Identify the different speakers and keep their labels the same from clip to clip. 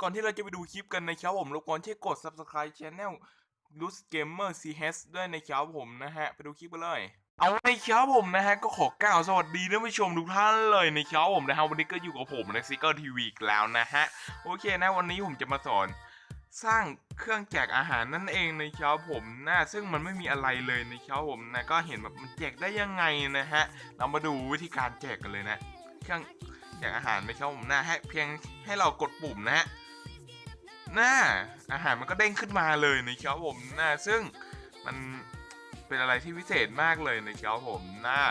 Speaker 1: ก่อนที่เราจะไปดูคลิปกันนะครับผมรบกวนช่วยกด subscribe channel l u s Gamer CS ด้วยนะครับผมนะฮะ ไปดูคลิปกันเลย เอาในครับผมนะฮะ ก็ขอกล่าวสวัสดีท่านผู้ชมทุกท่านเลยในครับผมนะฮะ วันนี้ก็อยู่กับผมในซิกเกอร์ทีวีแล้วนะฮะ โอเคนะวันนี้ผมจะมาสอนสร้างเครื่องแจกอาหารนั่นเองนะครับผมนะซึ่งมันไม่มีอะไรเลยนะครับผมนะก็เห็นแบบมันแจกได้ยังไงนะฮะ เรามาดูวิธีการแจกกันเลยนะ เครื่องแจกอาหารนะครับผมนะให้เพียงให้เรากดปุ่มนะฮะ หน้าอาหารมันก็เด้งขึ้นมาเลยนะครับผมนะซึ่งมันเป็นอะไรที่พิเศษมากเลยนะครับผมนะ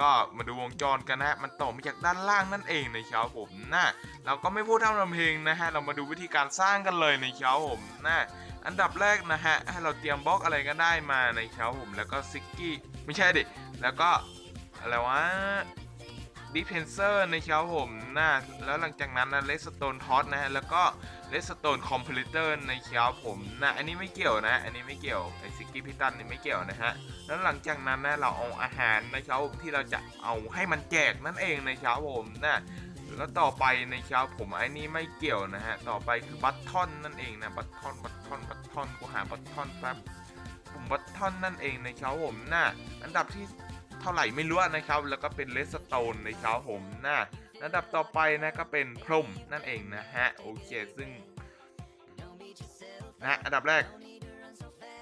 Speaker 1: ก็มาดูวงจรกันนะฮะ มันต่อมาจากด้านล่างนั่นเองนะครับผมนะเราก็ไม่พูดเท่าลำเพลงนะฮะ เรามาดูวิธีการสร้างกันเลยนะครับผมนะอันดับแรกนะฮะ ให้เราเตรียมบล็อกอะไรก็ได้มานะครับผม แล้วก็ซิกกี้ ไม่ใช่ดิ แล้วก็อะไรวะดิเพนเซอร์นะครับผมนะแล้วหลังจากนั้นนะเลสโตนทอสนะฮะ แล้วก็ เลสโตนคอมพิวเตอร์นะครับผมนะอันนี้ไม่เกี่ยวนะ อันนี้ไม่เกี่ยวไอซิกกี้พิตันนี่ไม่เกี่ยวนะฮะแล้วหลังจากนั้นนะเราเอาอาหารนะครับผมที่เราจะเอาให้มันแจกนั่นเองนะครับผมนะแล้วต่อไปนะครับผมไอ้นี่ไม่เกี่ยวนะฮะต่อไปคือบัตทอนนั่นเองนะบัตทอนบัตทอนบัตทอนกูหาบัตทอนแป๊บปุ่มบัตทอนนั่นเองนะครับผมนะอันดับที่เท่าไหร่ไม่รู้นะครับ แล้วก็เป็นเลสโตนนะครับผมนะ ระดับต่อไปนะก็เป็นพรมนั่นเองนะฮะโอเคซึ่งนะอันดับแรก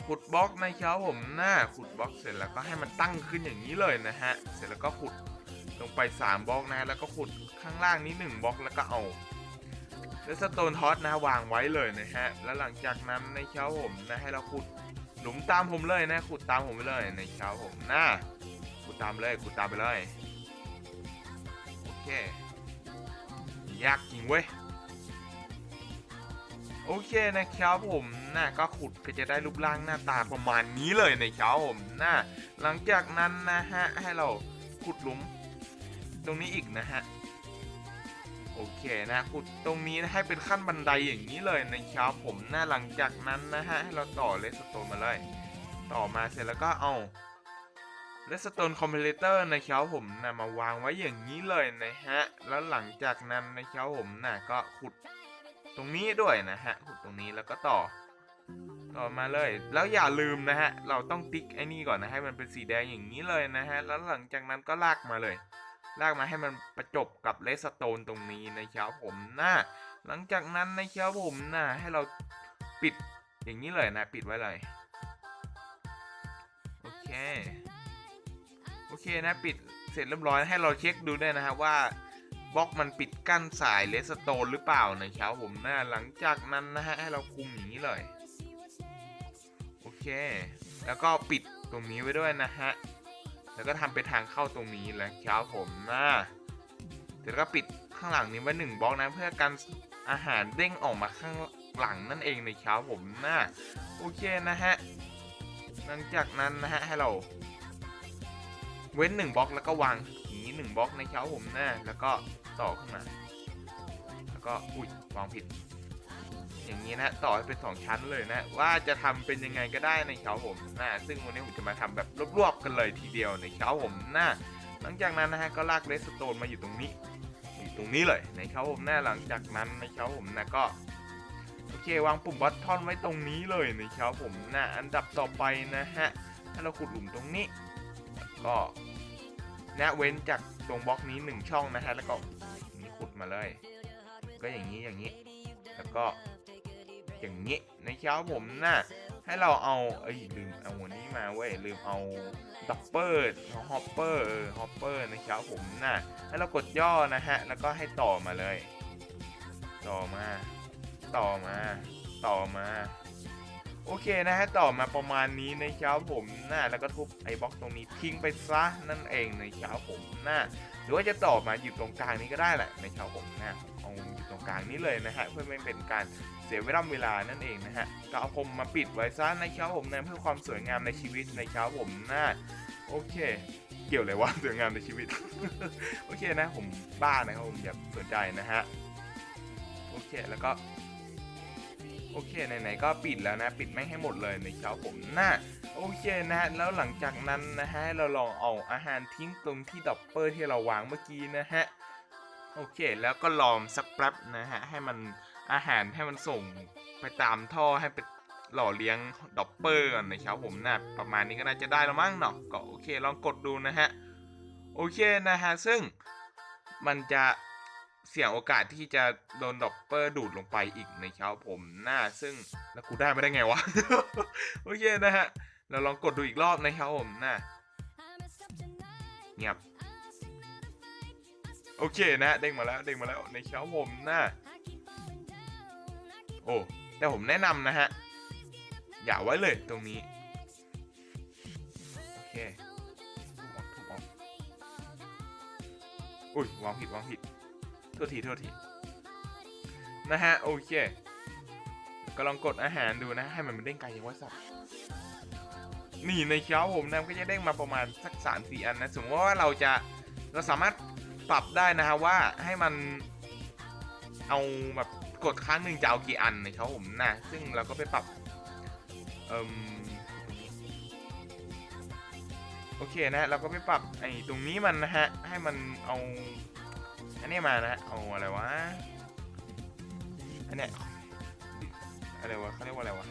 Speaker 1: ขุดบล็อกนะครับผมนะขุดบล็อกเสร็จแล้วก็ให้มันตั้งขึ้นอย่างนี้เลยนะฮะเสร็จแล้วก็ขุดลงไป 3บล็อกนะแล้วก็ขุดข้างล่างนี้1บล็อกแล้วก็เอาเลสโตนทอสนะวางไว้เลยนะฮะแล้วหลังจากนั้นนะครับผมนะให้เราขุดหลุมตามผมเลยนะขุดตามผมไปเลยนะครับผมนะกูตามเลยกูตามไปเลยโอเค ยากจริงเว้ย โอเคนะครับผมนะก็ขุดก็จะได้รูปร่างหน้าตาประมาณนี้เลยนะครับผมนะหลังจากนั้นนะฮะให้เราขุดหลุม ตรงนี้อีกนะฮะโอเคนะขุดตรงนี้นะให้เป็นขั้นบันไดอย่างนี้เลยนะครับผมนะหลังจากนั้นนะฮะให้เราต่อเลสโตนมาเลย ต่อมาเสร็จแล้วก็เอา และสโตนคอมเพลเตอร์นะครับผมนะมาวางไว้อย่างนี้เลยนะฮะ แล้วหลังจากนั้นนะครับผมนะก็ขุดตรงนี้ด้วยนะฮะ ขุดตรงนี้แล้วก็ต่อ ต่อมาเลย แล้วอย่าลืมนะฮะ เราต้องติ๊กไอ้นี่ก่อนนะให้มันเป็นสีแดงอย่างนี้เลยนะฮะ แล้วหลังจากนั้นก็ลากมาเลย ลากมาให้มันประจบกับเลสโตนตรงนี้นะครับผมนะหลังจากนั้นนะครับผมนะให้เราปิดอย่างนี้เลยนะ ปิดไว้เลย โอเคโอเค นะปิดเสร็จเรียบร้อยให้เราเช็คดูด้วยนะครับว่าบล็อกมันปิดกั้นสายเลสโตนหรือเปล่านะครับผมนะหลังจากนั้นนะฮะให้เราคุมอย่างนี้เลยโอเค แล้วก็ปิดตรงนี้ไว้ด้วยนะฮะแล้วก็ทำเป็นทางเข้าตรงนี้แหละครับผมนะเดี๋ยวก็ปิดข้างหลังนี้ไว้หนึ่งบล็อกนะเพื่อกันอาหารเด้งออกมาข้างหลังนั่นเองในะครับผมนะโอเคนะฮะหลังจากนั้นนะฮะให้เรา เว้นหนึ่งบล็อกแล้วก็วางอย่างนี้หนึ่งบล็อกในเช้าผมหน้าแล้วก็ต่อขึ้นมา แล้วก็อุ้ยวางผิด อย่างนี้นะต่อให้เป็นสองชั้นเลยนะ ว่าจะทำเป็นยังไงก็ได้ในเช้าผมหน้าซึ่งวันนี้ผมจะมาทำแบบรวบๆกันเลยทีเดียวในเช้าผมหน้า หลังจากนั้นนะฮะก็ลากเลสโตนมาอยู่ตรงนี้อยู่ตรงนี้เลยในเช้าผมหน้าหลังจากนั้นในเช้าผมนะก็โอเควางปุ่มบัตทอนไว้ตรงนี้เลยในเช้าผมหน้าอันดับต่อไปนะฮะให้เราขุดหลุมตรงนี้ ก็นะเว้นจากตรงบล็อกนี้หนึ่งช่องนะฮะแล้วก็นี้ขุดมาเลย ก็อย่างนี้อย่างนี้ แล้วก็อย่างนี้ในเช้าผมนะให้เราเอาเอ้ยลืมเอาหัวนี้มาเว้ยลืมเอาดับเปอร์ฮอปเปอร์ฮอปเปอร์ในเช้าผมน่ะให้เรากดย่อนะฮะแล้วก็ให้ต่อมาเลย ต่อมา ต่อมา ต่อมา โอเคนะฮะต่อมาประมาณนี้ในเช้าผมนะแล้วก็ทุบไอ้บล็อกตรงนี้ทิ้งไปซะนั่นเองในเช้าผมนะหรือว่าจะต่อมาอยู่ตรงกลางนี้ก็ได้แหละในเช้าผมนะเอาอยู่ตรงกลางนี้เลยนะฮะเพื่อไม่เป็นการเสียเวลาเวลานั่นเองนะฮะก็เอาผมมาปิดไว้ซะในเช้าผมนะเพื่อความสวยงามในชีวิตในเช้าผมนะโอเคเกี่ยวเลยวะสวยงามในชีวิต โอเคนะผมบ้านะครับผมอย่าสนใจนะฮะโอเคแล้วก็ อเคไหนๆก็ปิดแล้วนะปิดไม่ให้หมดเลยในเช้าผมนะโอเคนะฮะแล้วหลังจากนั้นนะฮะเราลองเอาอาหารทิ้งตรงที่ดับเปอร์ที่เราวางเมื่อกี้นะฮะโอเคแล้วก็ลอมสักแป๊บนะฮะให้มันอาหารให้มันส่งไปตามท่อให้ไปหล่อเลี้ยงดอปเปอร์ก่อนนะครับผมนะประมาณนี้ก็น่าจะได้แล้วมั้งเนาะก็โอเคลองกดดูนะฮะโอเคนะฮะซึ่งมันจะ เสี่ยงโอกาสที่จะโดนดอปเปอร์ดูดลงไปอีกนะครับผมนะซึ่งแล้วกูได้ไม่ได้ไงวะ โอเคนะฮะ เราลองกดดูอีกรอบนะครับผมนะเงียบโอเคนะเด้งมาแล้วเด้งมาแล้วในเช้าผมนะโอ้แต่ผมแนะนำนะฮะ อย่าไว้เลยตรงนี้ โอเคทุบออกทุบออกอุ้ยวางผิดวางผิด โทษทีโทษทีนะฮะ โอเค ก็ลองกดอาหารดูนะ ให้มันมันเด้งไกลยังว่าสัตว์นี่ในเช้าผมนะมันก็จะเด้งมาประมาณสักสามสี่อันนะสมมติว่าเราจะเราสามารถปรับได้นะฮะว่าให้มันเอาแบบกดครั้งหนึ่งจะเอากี่อันในเช้าผมนะซึ่งเราก็ไปปรับเอ่มโอเคนะเราก็ไปปรับไอ้ตรงนี้มันนะฮะให้มันเอา อันนี้มานะฮะเอาอะไรวะ อันเนี้ยอะไรวะเขาเรียกว่าอะไรวะ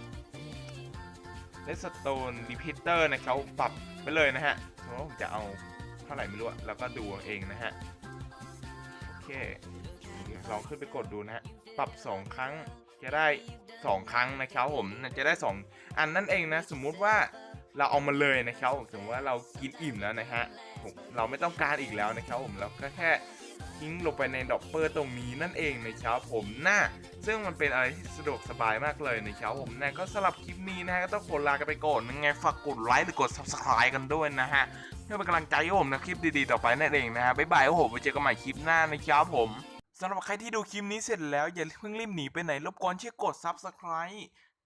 Speaker 1: เลสโตนรีพิเตอร์นะเขาปรับไปเลยนะฮะสมมติว่าผมจะเอาเท่าไหร่ไม่รู้แล้วก็ดูเองนะฮะ โอเค ลองขึ้นไปกดดูนะฮะ ปรับ 2 ครั้งจะได้ 2 ครั้งนะครับผมจะได้ 2 อันนั่นเองนะ สมมุติว่าเราเอามาเลยนะครับผมสมมติว่าเรากินอิ่มแล้วนะฮะผมเราไม่ต้องการอีกแล้วนะครับผมเราก็แค่ ทิ้งลงไปในดอกเปอร์ตรงนี้นั่นเองนะครับผมนะซึ่งมันเป็นอะไรที่สะดวกสบายมากเลยนะครับผมนะก็สำหรับคลิปนี้นะฮะก็ต้องขอลากันไปก่อนยังไงฝากกดไลค์หรือกด subscribe กันด้วยนะฮะเพื่อเป็นกำลังใจให้ผมนะคลิปดีๆต่อไปนั่นเองนะฮะบ๊ายบายครับผมไว้เจอกันใหม่คลิปหน้านะครับผมสำหรับใครที่ดูคลิปนี้เสร็จแล้วอย่าเพิ่งรีบหนีไปไหนรบกวนช่วยกด subscribe